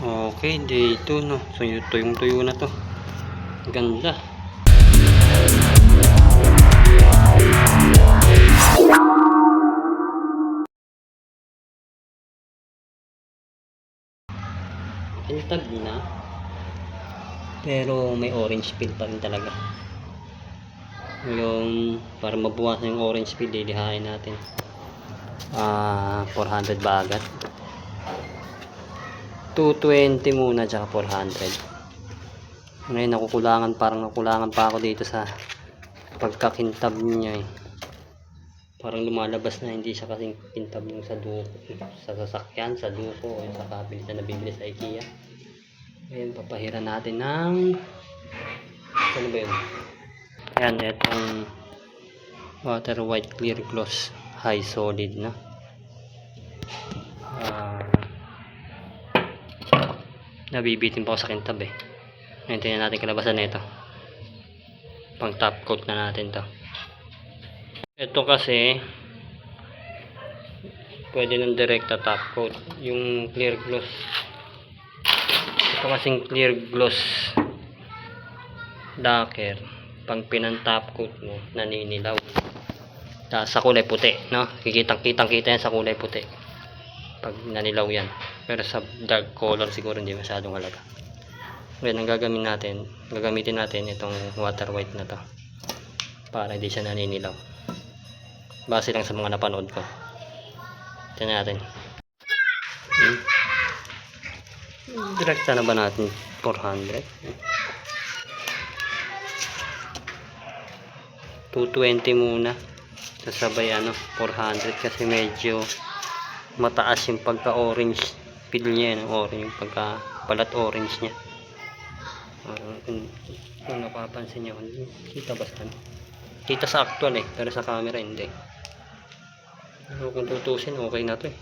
Okay, day 2 no. So yung tuyong tuyo na to. Ganda. Intag na. Pero may orange peel pa rin talaga. Yung para mabuwasan yung orange peel, lilihain natin. Ah, 400 bagat. 220 muna tsaka 400 ngayon nakukulangan parang nakukulangan pa ako dito sa pagkakintab niya eh. Parang lumalabas na hindi siya kasing kintab yung sa duko sa sasakyan, sa duko o sa kabilis na nabibili sa IKEA. Ngayon papahiran natin ng ano ba yun? Ayan itong water white clear gloss high solid na. Ah nabibitin pa ako sa kintab eh. Ngayon tingnan natin kalabasan nito pang top coat na natin to. Ito kasi pwede ng direkta top coat. Yung clear gloss. Ito kasing clear gloss. Lacquer pang pinan top coat mo naninilaw. Sa kulay puti no? Kikitang kitang kita yan sa kulay puti. Pag nanilaw yan pero sa dark color siguro hindi masyadong halaga. Ngayon ang gagamitin natin gagamitin natin itong water white na to para hindi siya naninilaw. Base lang sa mga napanood ko. Tingnan natin. Hmm. direkta na ba natin? 400 220 muna. Sasabay ano 400 kasi medyo mataas yung pagka orange peel niya yung orange yung pagka balat orange niya. Uh, kung, kung napapansin niyo kita ba kita sa actual eh pero sa camera hindi. Pero kung tutusin okay na to eh.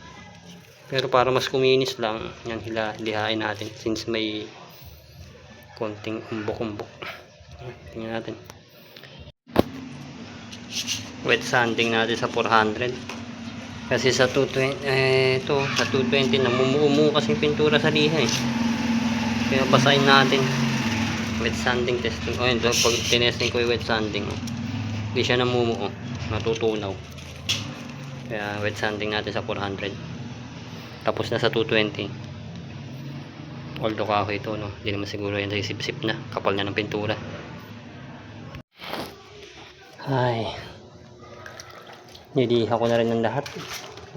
Pero para mas kuminis lang yan hila, lihain natin since may konting umbok-umbok. Tingnan natin. Wet sanding natin sa 400 kasi sa 220 eh ito sa 220 namumuo kasi yung pintura sa liha eh. Kaya basahin natin. Wet sanding testing. Oh yun pag tinesting ko yung wet sanding oh. hindi siya namumuo. Natutunaw. Kaya wet sanding natin sa 400 tapos na sa 220 although kako ito no? Hindi naman siguro yan sip-sip na. Kapal na ng pintura. Ay niliha ko na rin ng lahat.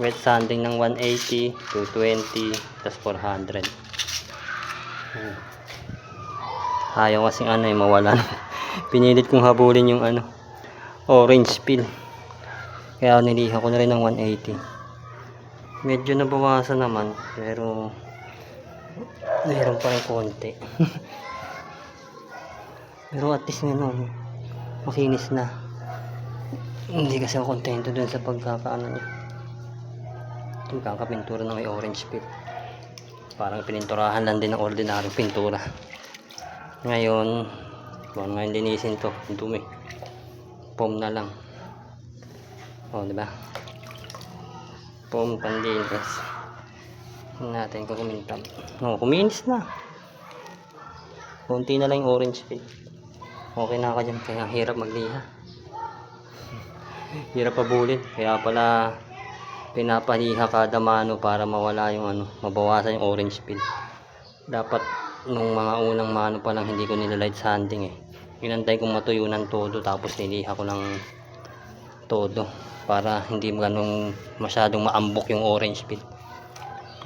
Wet sanding ng 180 220 tas 400 Hmm. ayaw kasing ano eh mawala pinilit kong habulin yung ano orange peel. Kaya niliha ko na rin ng 180 medyo nabawasan naman pero meron pa rin konti. Pero at least ngayon makinis na hindi kasi ako kontento dun sa pagkakaano niya. Yung kakapintura na may orange peel parang pininturahan lang din ng ordinaryong pintura. Ngayon kung ngayon linisin to dumi. Foam na lang. O diba foam Tingnan natin kung kumintab o kuminis na. Konti na lang yung orange peel okay na ako dyan kaya hirap magliha hirap pabulin. Kaya pala pinapaliha kada mano para mawala yung ano mabawasan yung orange peel. Dapat nung mga unang mano pa lang hindi ko nilalight sanding eh. Inantay kong matuyo ng todo tapos niliha ko ng todo para hindi ganong masyadong maambok yung orange peel.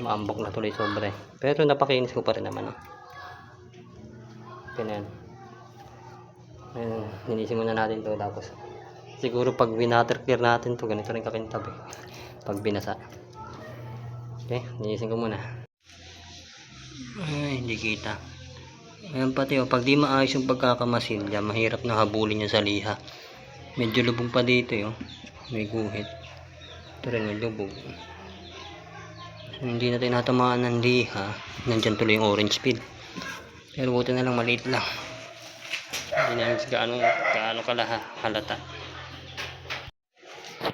Maambok na tuloy sobre pero napakinis ko pa rin naman oh. ganyan. Ayun, ninisin muna natin to tapos siguro pag winater clear natin to ganito rin kakintab eh pag binasa. Okay ninisin ko muna. Ay hindi kita. Ayan pati oh pag di maayos yung pagkakamasilya mahirap na habulin niya sa liha medyo lubog pa dito eh, oh. May guhit. Ito rin may lubog. Hindi natin natamaan ng liha. Nandyan tuloy yung orange peel. Pero buti na lang maliit lang. Hindi namin gaano gaano kalaha halata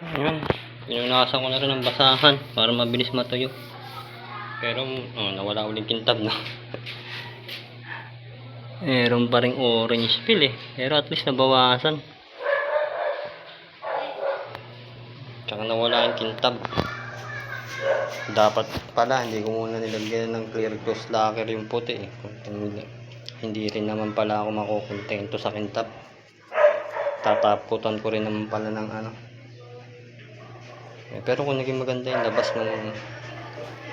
Ayan. Pinunasan ko na rin ng basahan para mabilis matuyo. Pero oh, nawala uling kintab no. Meron pa rin orange peel eh. Pero at least nabawasan. Tsaka nawala yung kintab. Dapat pala, hindi ko muna nilagyan ng clear close locker yung puti eh. Hindi rin naman pala ako makukontento sa kintab. Tataputan ko rin naman pala ng ano. Eh, pero kung naging maganda yung labas ng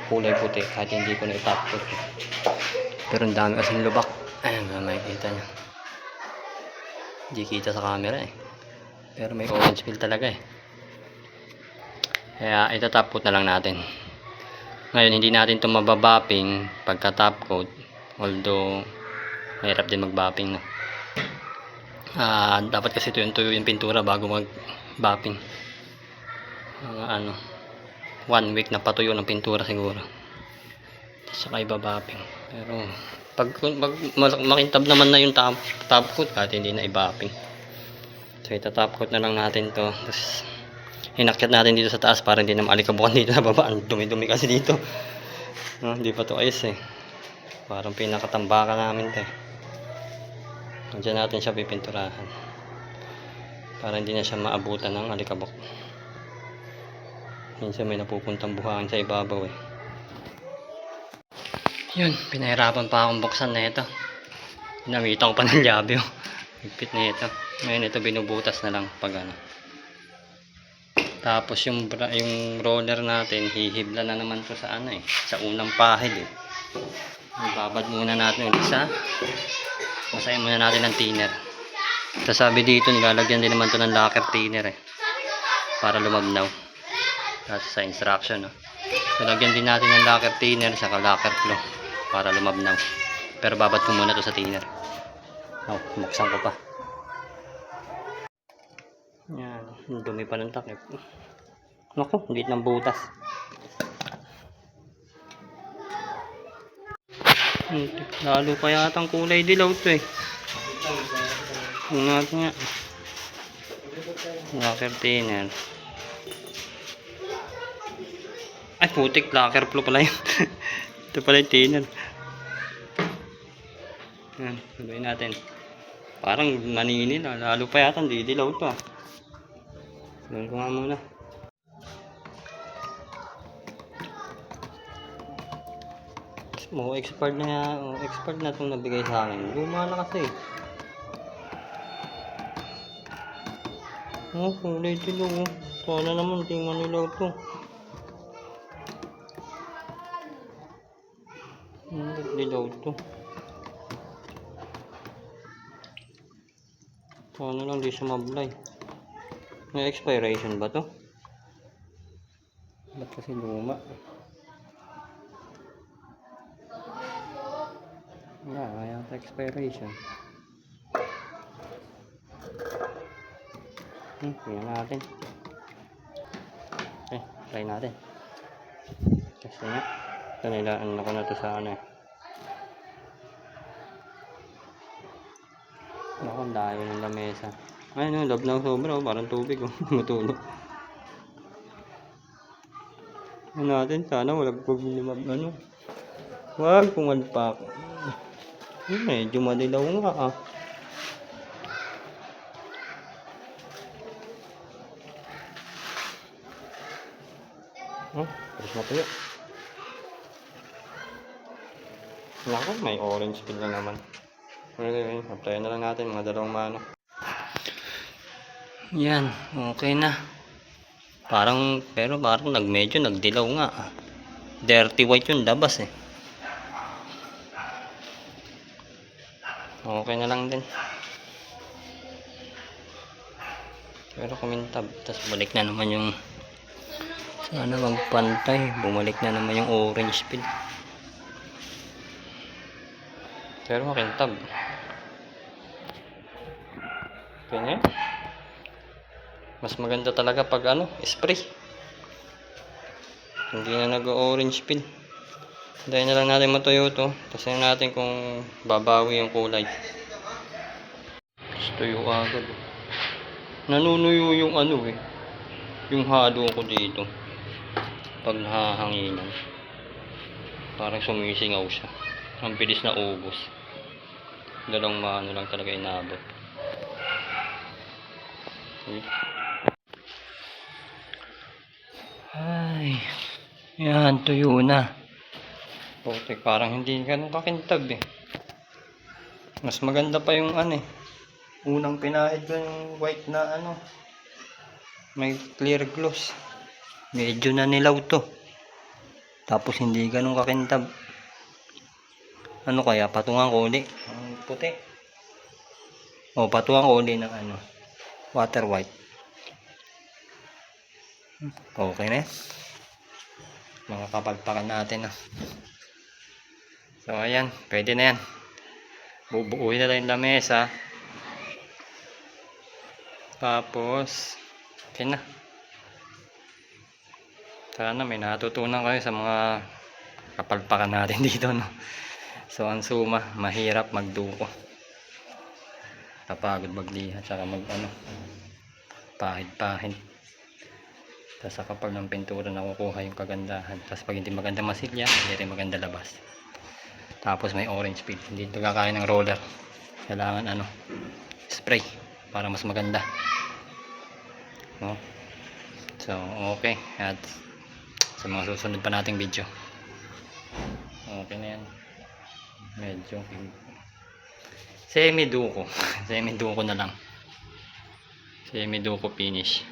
kulay puti, kahit hindi ko na itap coat. Pero ang dami kasing lubak. Ayun, ba makikita nyo. Hindi kita sa camera eh. Pero may orange peel talaga eh. Kaya itatap coat na lang natin. Ngayon, hindi natin ito mababapping pagka top coat. Although, mahirap din magbapping. No? Ah, dapat kasi ito yung tuyo yung pintura bago mag-bapping. Mga ano, one week na patuyo ng pintura siguro. Saka ibabapping. Pero, pag, pag makintab naman na yung top, top coat, kahit hindi na ibapping. So, itatop coat na lang natin to. Tapos, inakyat natin dito sa taas para hindi na maalikabukan dito sa baba. Ang dumi-dumi kasi dito. No, hindi pa to ayos eh. Parang pinakatambakan namin to eh. Diyan natin siya pipinturahan. Para hindi na siya maabutan ng alikabok. Minsan may napupuntang buhangin sa ibabaw eh. Yun, pinahirapan pa akong buksan na ito. Namitan ko pa ng labi oh. Higpit na ito. Ngayon ito binubutas na lang pag ano. Tapos yung yung roller natin, hihibla na naman to sa ano eh, sa unang pahid eh. Ibabad muna natin ulit sa Masayin muna natin ng thinner. Tapos sabi dito, nilalagyan din naman to ng lacquer thinner eh. Para lumabnaw. Tapos sa instruction no. So, lagyan din natin ng lacquer thinner saka lacquer glue para lumabnaw. Pero babad ko muna to sa thinner. Oh, buksan ko pa. Yan, dumi pa ng takip. Naku, liit ng butas. Lalo pa yata ang kulay dilaw to eh. Tingnan natin nga. Locker thinner. Ay, putik. Locker flow pala yun. Ito pala yung thinner. Yan, sabihin natin. Parang maninil ah. Lalo pa yata hindi dilaw to ah. Gawin ko nga muna. Mo expired na oh, expired na itong nabigay sa akin. Luma na kasi. Oh, kulay dilaw. oh. Sana naman di manilaw to. Dilaw to. Sana lang di sumablay. May expiration ba to? Ba't kasi luma? Wala, kaya expiration. Hmm, tingnan natin. Eh, try natin. Kasi nga, ito nila, ano ko na to sa ano eh. Ako, ang dayo ng lamesa. Ayun, oh, love na sobra, oh, parang tubig, oh, matulog. Ano natin, sana wala pagbilimab, ano. Wag pumalpak. Hmm, medyo madilaw nga, ah. Oh, terus matuyo. Nako, may orange peel na naman. Okay, apply na lang natin mga dalawang mano. Yan, okay na. Parang, pero parang nag medyo nagdilaw nga. Dirty white yung labas eh. Okay na lang din. Pero kumintab. Tapos balik na naman yung sana magpantay. Bumalik na naman yung orange peel. Pero makintab. Ganyan. Mas maganda talaga pag ano, spray. Hindi na nag-orange peel. Dahil na lang natin matuyo to. Kasi natin kung babawi yung kulay. Tapos tuyo agad. Nanunuyo yung ano eh. Yung halo ko dito. Pag nahahanginan. Parang sumisingaw siya. Ang bilis na ubos. Dalawang mano lang talaga inabot. Okay. Ay, yan, tuyo na. Putik, parang hindi ganun kakintab eh. Mas maganda pa yung ano eh. Unang pinahid ko yung white na ano. May clear gloss. Medyo na nilaw to. Tapos hindi ganun kakintab. Ano kaya? Patungan ko uli. Ang puti. O, patungan ko uli ng ano. Water white. Okay na. Mga kapalpakan natin ah. So ayan, pwede na yan. Bubuuin na lang yung lamesa. Tapos, okay na. Sana may natutunan kayo sa mga kapalpakan natin dito, no? So, ang suma, mahirap magduko. Kapagod magliha, tsaka mag, ano, pahid-pahid. Tapos kapag ng pintura nakukuha yung kagandahan. Tapos pag hindi maganda masilya, hindi rin maganda labas. Tapos may orange peel. Hindi ito kakain ng roller. Kailangan ano, spray para mas maganda. No? So, okay. At sa mga susunod pa nating video. Okay na yan. Medyo semi-duko. semi-duko na lang. Semi-duko finish.